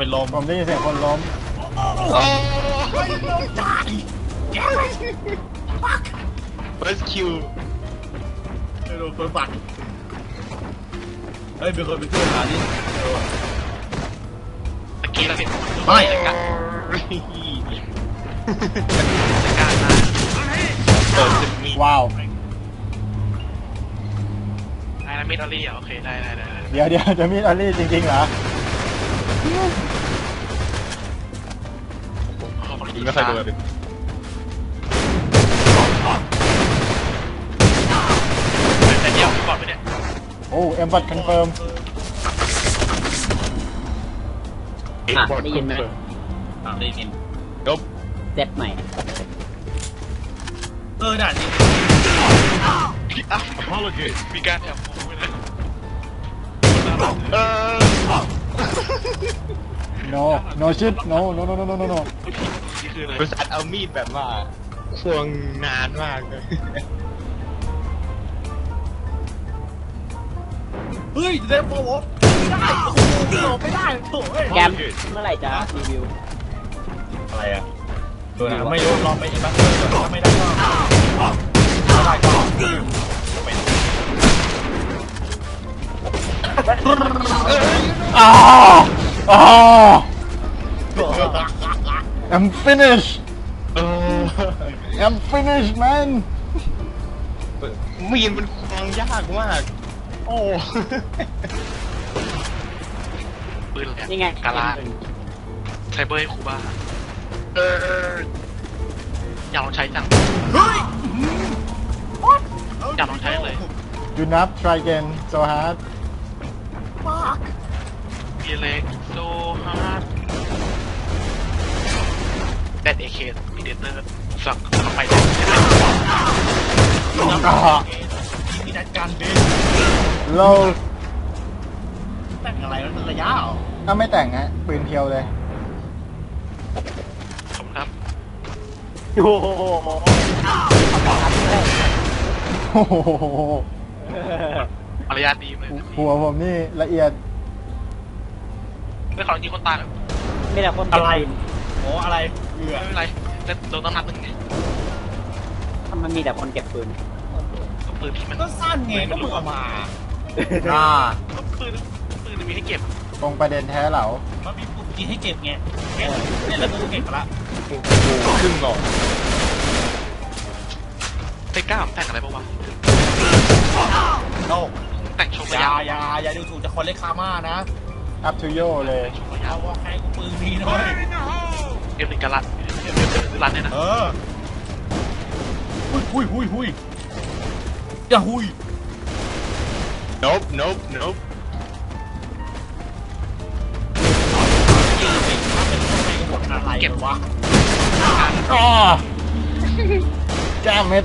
เป็นลมผมได้ยินเสียงคนล้มตายแก first kill ไม่โดนคนปัดเฮ้ยเป็นคนไปช่วยหาดิตะกี้เราเห็นไม่จัดการจัดการมาเปิดจะมีว้าวได้แล้วมิดออลลี่อะโอเคได้ได้ได้ได้เดี๋ยวเดี๋ยวจะมีดอลลี่จริงๆเหรอ ยิงไม่ค่อยโดนเลยแต่เดียวก่อนไปเนี่ยโอ้เอ็มบัตคอนเฟิร์มอะได้ยินไหมอ่าได้ยินจบเซตใหม่ เออด่านนี้อ้าวมีการแอบมูไปนะเออ no no shit no no no no no no no นี่ คืออะไรบริษัทเอามีดแบบว่าควงนานมากเลยเฮ้ยจะได้โปรโมทไม่ได้โอ้โหโหลบไม่ได้โถ่เอ้ยแกมเมื่อไหร่จะรีวิวอะไรอะตัวไหนไม่รู้ลองไปอีกบ้างถ้าไม่ได้ก็ถ้าได้ก็ไปอ้าอ้า I'm finished เออ I'm finished man มีดมันควงยากมาก โอ้ ปืนอะไรนี่ไง กาลาไซเบอร์ให้ครูบ้าเอออยากลองใช้จังเฮ้ยอยากลองใช้เลย do not try again so hard มีเล็กโซฮาร์ดแดดเอเคมีเดเตอร์สักเข้าไปได้อ่าที่จัดการเบน low แต่งอะไรมันเป็นระยะเหรอถ้าไม่แต่งฮะปืนเพียวเลยขอบคุณครับโอ้โหโอ้โหมารยาทดีเลยหัวผมนี่ละเอียดไม่ขอจริงคนตายแบบไม่แต่คนอะเก็บไรปืนโอ้อะไรเอือ ไม่เป็นไรเล่นโดนต้องนัดหนึ่งไงถ้ามันมีแต่คนเก็บปืนก็ปืนที่มันก็สั้นไงก็มึงเอามา อ่าก็ปืนปืนมันมีให้เก็บตรงประเด็นแท้เหลามันมีปุ่มกินให้เก็บไงเก็บเนี่ยแล้วกูเก็บไปละโหครึ่งหลอดไอ้ก้าวแต่งอะไรปะวะโนแต่งโชว์อระย่ายะอย่าอย่าดูถูกจากคนเล็กคาม่านะ up to you เลยโชว์ระยะเอาว่าใครกูปืนมีนะเว้ยเอฟมนึ่งกับรันเอฟเอฟรันเนี่ยนะเออหุยหุยหุยหุยอย่าหุย nope nope nope เก็บวะ อ๋อแก้มเม็ด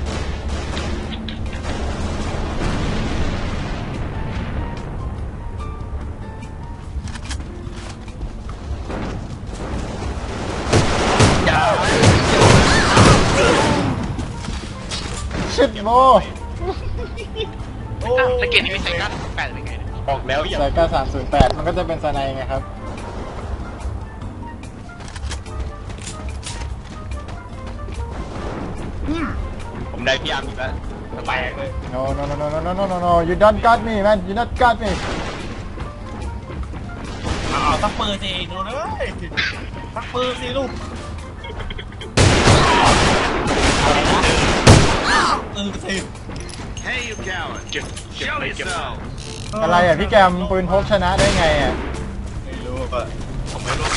ชิดโมโอ้อ้าวแล้วเกมนี้มีไซก้าแปดเป็นไงเนี่ยออกแล้วอย่า สายก้า308มันก็จะเป็นสไนไงครับ ผมได้พี่อาร์มอีกแล้วแปเลย no no no no no no no no no you don't got me man you not got me เอาสักปืนสิดูเลยสักปืนสิลูกเก็บ เก็บไปเก็บมาอะไรอะพี่แกมปืนพกชนะได้ไงอะไม่รู้อะผมไม่รู้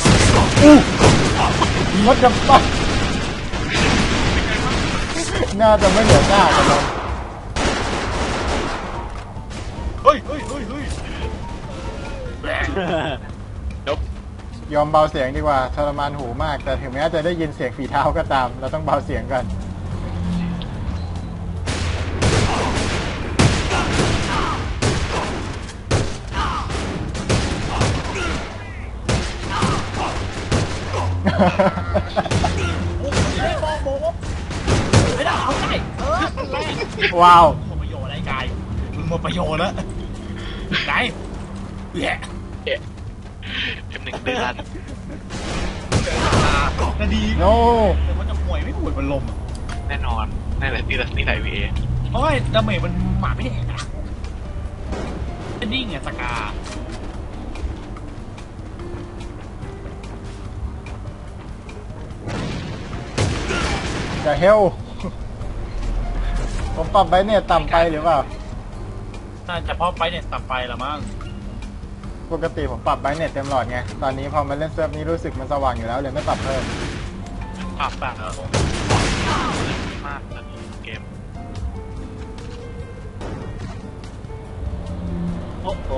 มดกับปักน่าจะไม่เหลือหน้ากันเลยเฮ้ยเฮ้ยเฮ้ยเฮ้ยนบยอมเบาเสียงดีกว่าทรมานหูมาก แต่ถึงแม้จะได้ยินเสียงฝีเท้าก็ตาม เราต้องเบาเสียงกัน ไม่ได้บอกบอกไม่ได้เอาได้เออแรงว้าวหมดประโยชน์อะไรกายมึงหมดประโยชน์แล้วไกายแย่เอ๊ะเอ็มหนึ่งเดือนจะดีโนแต่มันจะห่วยไม่ห่วยมันลมอะแน่นอนนั่นแหละนี่แหละนี่แหละวีเอเพราะว่าดาเมจมันหมาไม่ได้อะจะนิ่งไงสกา จะเฮลผมปรับไบเนตต่ำไปหรือเปล่า น่าจะเพราะไปเนี่ยต่ำไปละมั้ง ปกติผมปรับไบเนตเต็มหลอดไง ตอนนี้พอมาเล่นเซิร์ฟนี้รู้สึกมันสว่างอยู่แล้วเลยไม่ปรับเพิ่มภาพแบบมากตอนนี้เกม โอ้โห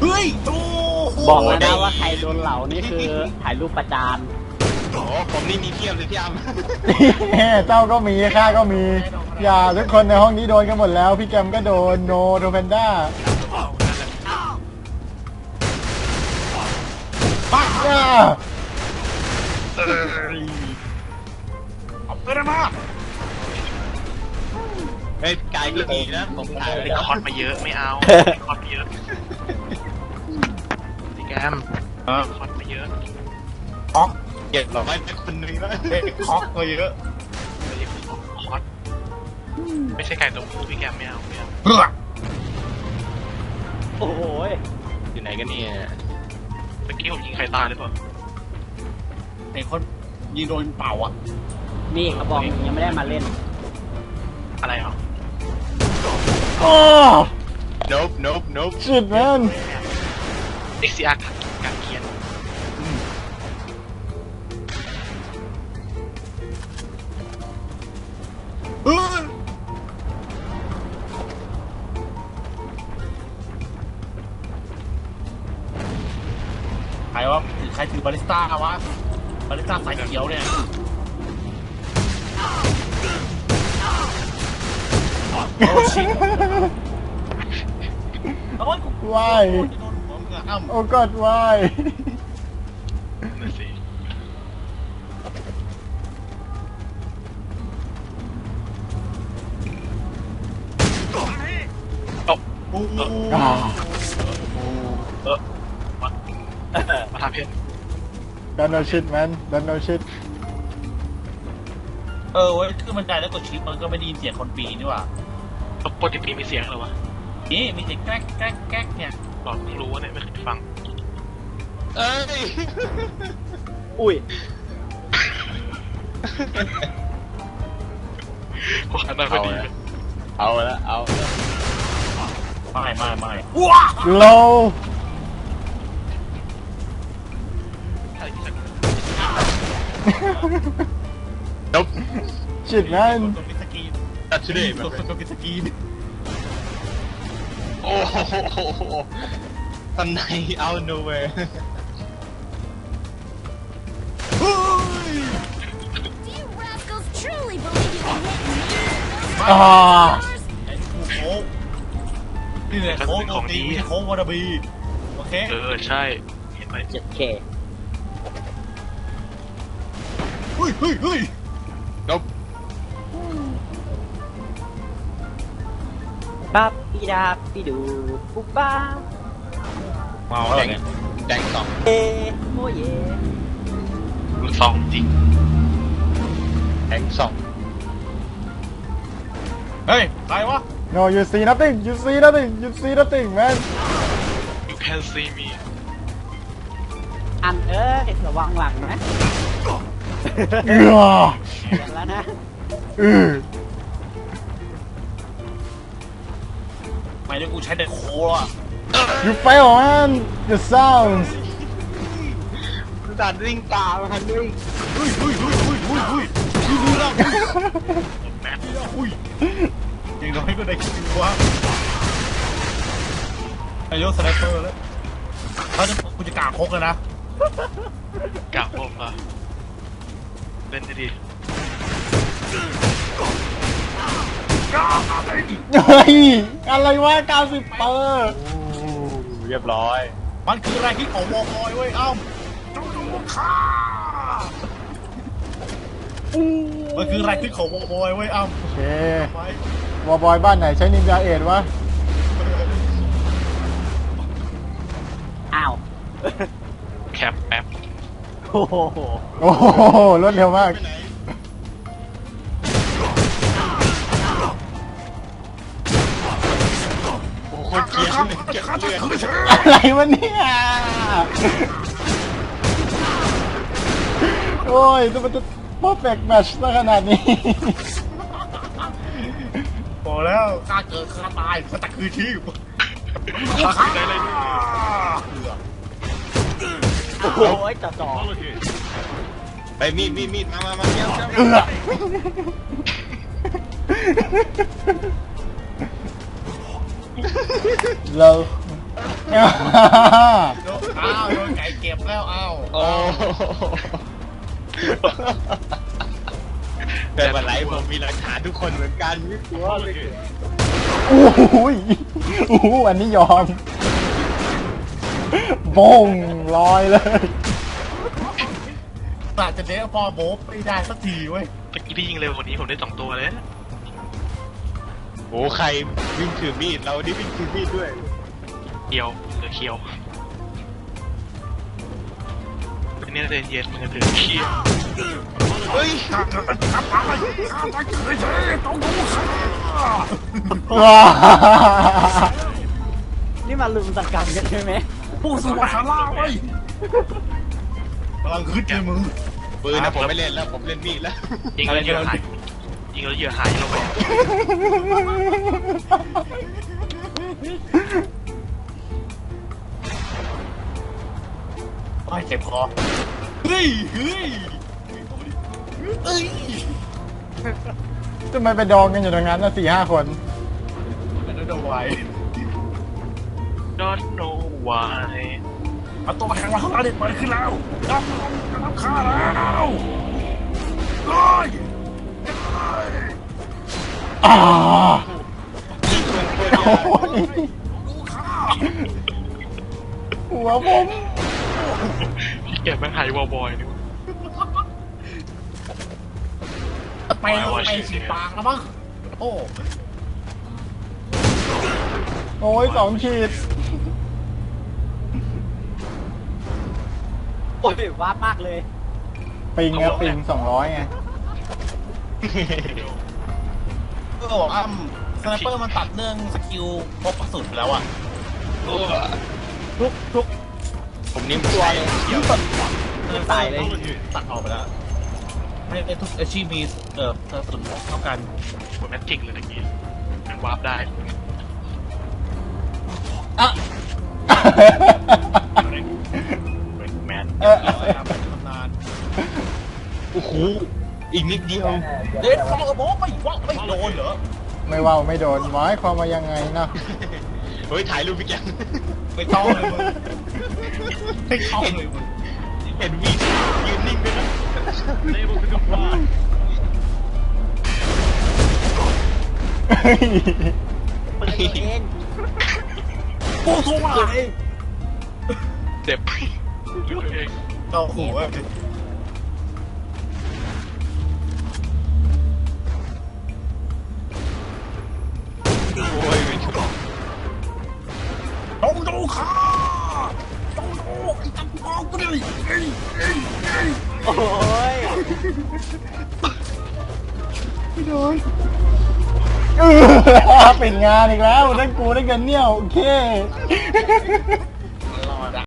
เฮ้ยโอ้โห บอกแล้วนะว่าใครโดนเหล่านี่คือถ่ายรูปประจานโอ้ผมนี่มีเทียบเลยพี่อ้ำเจ้าก็มีข้าก็มี อย่าทุกคนในห้องนี้โดนกันหมดแล้ว พี่แกมก็โดนโนโดแพนด้าบ้าย่าเอาไปได้มาเฮ้ยกายก็ดีนะผมถ่ายไปคอร์สมาเยอะไม่เอาคอร์สมาเยอะพี่ แกมเออคอร์สมาเยอะคอกเก็บเราไว้เป็นคนหนึงแล้วเอ้ยคอกก็เยอะไม่ใช่คอร์สไม่ใช่ไก่ตัวผู้พี่แกมไม่เอาไม่เอาเฮ้อโอ้โหอยู่ไหนกันเนี่ยเมื่อกี้ผมยิงใครตายหรือเปล่าไอ้คนยิงโดนเป่าอะนี่กระบอกยังไม่ได้มาเล่น อะไรเหรอ โอ้โนบโน บโนบชิดแมนเอ็กซีอาร์การเกียนเฮ้ยใครวะใครถือบาริสต้าวะบาริสต้าสายเขียวเนี่ยโอ้ชิ โอ้ยกูวายจะโดนหัวมึงอะอ้ำโอ้กอดวายนั่นสิโอ้โหอ่าเออมามาทำเพชรดันโนชิดแมนดันโนชิดเออเว้ยคือมันได้แล้วกดชิปมันก็ไม่ได้ยินเสียงคนปีนนี่หว่าปกติมีเสียงเหรอวะนี่มีเสียงแก๊กแก๊กแก๊กเนี่ย บอกเพิ่งรู้ว่าเนี่ยไม่เคยฟัง เอ้ย อุ้ย ขวานมาพอดีเลยเอาละเอาละไม่ไม่ไม่โลใช่ใช่โนบชิดแมนตัวกิสกีนตัดชุดเดตัวตัวกิสกีนโอ้โห ตันไหนเอา nowhere Do you rascals truly believe you can hit me? อ่าไอ้กูโค้กนี่แหละโค้กตัวตีไม่ใช่โค้กวานาบีโอเคเออใช่เห็นไหม 7K เฮ้ยเฮ้ยเฮ้ยโนบปั๊บปีดาปีดูปุ๊บป้า เมาแล้วเนี่ยแดงสองเอโมเยลูกซองจริงแดงสองเฮ้ยใครวะ no you see nothing you see nothing you see nothing man you can see me อันเอ้ยระวังหลังนะเอือเห็นแล้วนะอือไม่ได้กูใช้แต่โค้กอะ you fail man the sounds ดันวิ่งตามมันวิ่งเฮ้ยเฮ้ยเฮ้ยเฮ้ยเฮ้ยเฮ้ยดูดูแล้วแมทอุ้ยอย่างน้อยก็ได้คิววะไอ้ยกสไนเปอร์แล้วเขาจะกูจะกาโคกเลยนะกาบผมอะเล่นได้ดีเฮ้ยอะไรวะ90เปอร์ เรียบร้อย มันคืออะไรที่ของวอคอยเว้ยอ้าจูดูข้ามันคืออะไรที่ของวอคอยเว้ย เอ้าโอเควอบอยบ้านไหนใช้นินจาเอ็ดวะ อ้าวแคปแป๊บโอ้โห โอ้โหรวดเร็วมาก ไปไหน เกลียดเลยเก็บเลือดอะไรวะเนี่ย โอ้ยจะมันจะ perfect match ซะขนาดนี้โอ้แล้วข้าเกิดข้าตายข้าตะคือชีพได้เลยโอ้โหจ่อจ่อไปมีดมีดมีดมามามาเจ้าเจ้าเอือ เราอ้าวโดนไก่เก็บแล้วอ้าวโอ้แต่วันไหนผมมีหลักฐานทุกคนเหมือนกันไม่กลัวเลยโอ้โหยโอ้โหอันนี้ยอมบงลอยเลยปราจะเดะพอโบ๊ไม่ได้สักทีเว้ยตะกี้ที่ยิงเร็วกว่านี้ผมได้สองตัวเลย โอ้ใครวิ่งถือมีดเรานี่วิ่งถือมีดด้วยเคียวเหลือเคียวอันนี้เลยเย็นมันจะถือเคียวเฮ้ยว้านี่มาลุมตะกันกันใช่ไหมผู้สวัสดิ์ล่าเว้ยกำลังขึ้นในมือปืนนะผมไม่เล่นแล้วผมเล่นมีดแล้วยิงแล้วเหยื่อหา ยิงแล้วเหยื่อหายลงไปไม่เจ็บคอเฮ้ยเฮ้ยเอ้ยทำไมไปดองกันอยู่ตรงนั้นนะสี่ห้าคนมันโดนไวดอนโนวายเอาตัวมาแข่งมาข้างหน้าเด็ดมันขึ้นแล้วรับรับข้าแล้วลอย อ่าโคตรโอ้ยากยหัวผมพี่เก็บแม่งหายวอลบอยนี่ไปแล้วไปสีปากแล้วมั้งโอ้โอ้ยสองขีดโอ้ยว้าบมากเลย ปิงครับปิงสองร้อยไง ก็บอกอ้ำสไนเปอร์มันตัดเรื่องสกิลพบกระสุนแล้วอะทุกทุกผมนิ่มตัวเลยตายเลยตัดออกไปแล้วให้ให้ทุกอาชีพมีเอ่อกระสุนเท่ากันเหมือนแมจิกเลยตะกี้มันวาร์ปได้อะเป็นแมนเออทำนานโอ้โห อีกนิดเดียวเด็ดฟองกระบอกไม่ว่าไม่โดนเหรอไม่ว่าไม่โดนหมายความว่ายังไงนะเฮ้ยถ่ายรูปพี่แกมไม่ต้องเลยมึงไม่ต้องเลยมึงเห็นวียืนนิ่งด้วยนะเฮ้ยเปิดตัวเองกูสู้อะไรเจ็บตัวเองเราหัว ป็นงานอีกแล้วได้กูได้เงินเนี่ยโอเค